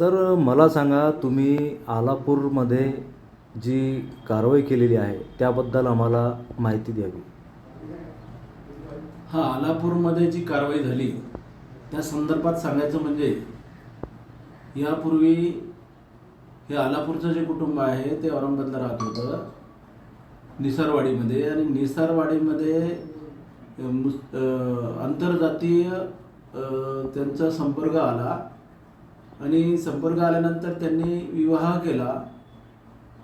Sir मला सांगा तुम्ही आलापूरमध्ये जी कारवाई केलेली आहे त्याबद्दल आम्हाला माहिती द्यावी. हा आलापूरमध्ये जी कारवाई झाली त्या संदर्भात सांगायचं म्हणजे यापूर्वी हे आलापूरचं जे कुटुंब आहे ते औरंगाबादला राहत होतं निसारवाडीमध्ये. आणि निसारवाडीमध्ये मुस- आंतरजातीय त्यांचा संपर्क आला. आणि संपर्क आल्यानंतर त्यांनी विवाह केला.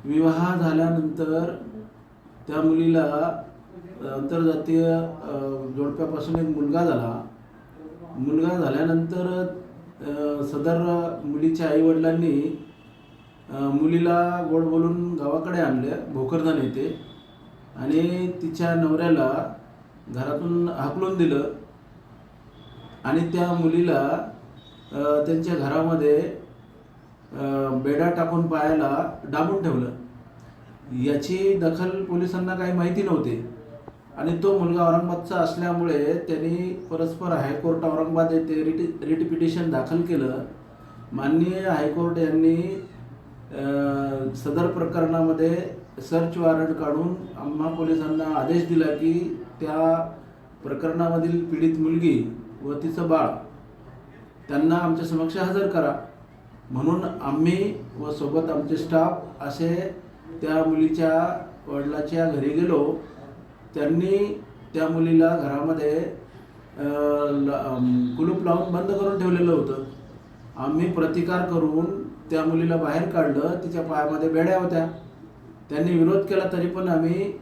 विवाह झाल्यानंतर त्या मुलीला आंतरजातीय जोडप्यापासून एक मुलगा झाला. मुलगा झाल्यानंतर सदर मुलीच्या आईवडिलांनी मुलीला गोड बोलून गावाकडे आणले भोकरदान येथे. आणि तिच्या नवऱ्याला घरातून हाकलून दिलं. आणि त्या मुलीला त्यांच्या घरामध्ये बेडा टाकून पायाला डाबून ठेवलं. याची दखल पोलिसांना काही माहिती नव्हती. आणि तो मुलगा औरंगाबादचा असल्यामुळे त्यांनी परस्पर हायकोर्ट औरंगाबाद येथे रिट रिट पिटिशन दाखल केलं. माननीय हायकोर्ट यांनी सदर प्रकरणामध्ये सर्च वॉरंट काढून आम्हा पोलिसांना आदेश दिला की त्या प्रकरणामधील पीडित मुलगी व तिचं बाळ त्यांना आमच्या समक्ष हजर करा. म्हणून आम्ही व सोबत आमचे स्टाफ असे त्या मुलीच्या वडिलाच्या घरी गेलो. त्यांनी त्या मुलीला घरामध्ये ल- कुलूप लावून बंद करून ठेवलेलं होतं. आम्ही प्रतिकार करून त्या मुलीला बाहेर काढलं. तिच्या पायामध्ये बेड्या होत्या. त्यांनी विरोध केला तरी पण आम्ही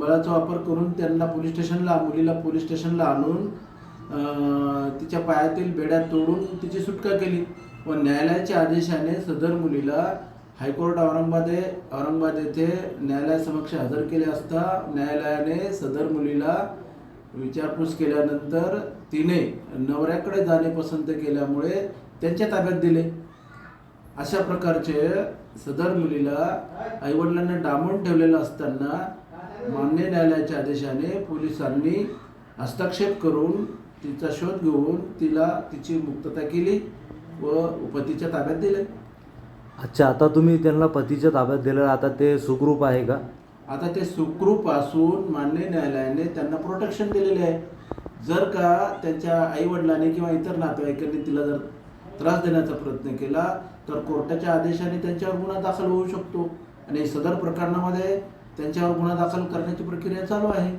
बळाचा वापर करून त्यांना पोलीस स्टेशनला मुलीला पोलीस स्टेशनला आणून तिच्या पायातील बेड्या तोडून तिची सुटका केली. व न्यायालयाच्या आदेशाने सदर मुलीला हायकोर्ट औरंगाबाद औरंगाबाद येथे न्यायालयासमक्ष हजर केले असता न्यायालयाने सदर मुलीला विचारपूस केल्यानंतर तिने नवऱ्याकडे जाणे पसंत केल्यामुळे त्यांच्या ताब्यात दिले. अशा प्रकारचे सदर मुलीला आईवडिलांना डांबून ठेवलेलं असताना मान्य न्यायालयाच्या आदेशाने पोलिसांनी हस्तक्षेप करून तिचा शोध घेऊन तिला तिची मुक्तता केली व पतीच्या ताब्यात दिले. अच्छा आता तुम्ही त्यांना पतीच्या ताब्यात दिलं आता ते सुखरूप आहे का? आता ते सुखरूप असून मान्य न्यायालयाने त्यांना प्रोटेक्शन दिलेले आहे. जर का त्यांच्या आईवडिलांनी किंवा इतर नातेवाईकांनी तिला जर त्रास देण्याचा प्रयत्न केला तर कोर्टाच्या आदेशाने त्यांच्यावर गुन्हा दाखल होऊ शकतो. आणि सदर प्रकरणामध्ये त्यांच्यावर गुन्हा दाखल करण्याची प्रक्रिया चालू आहे.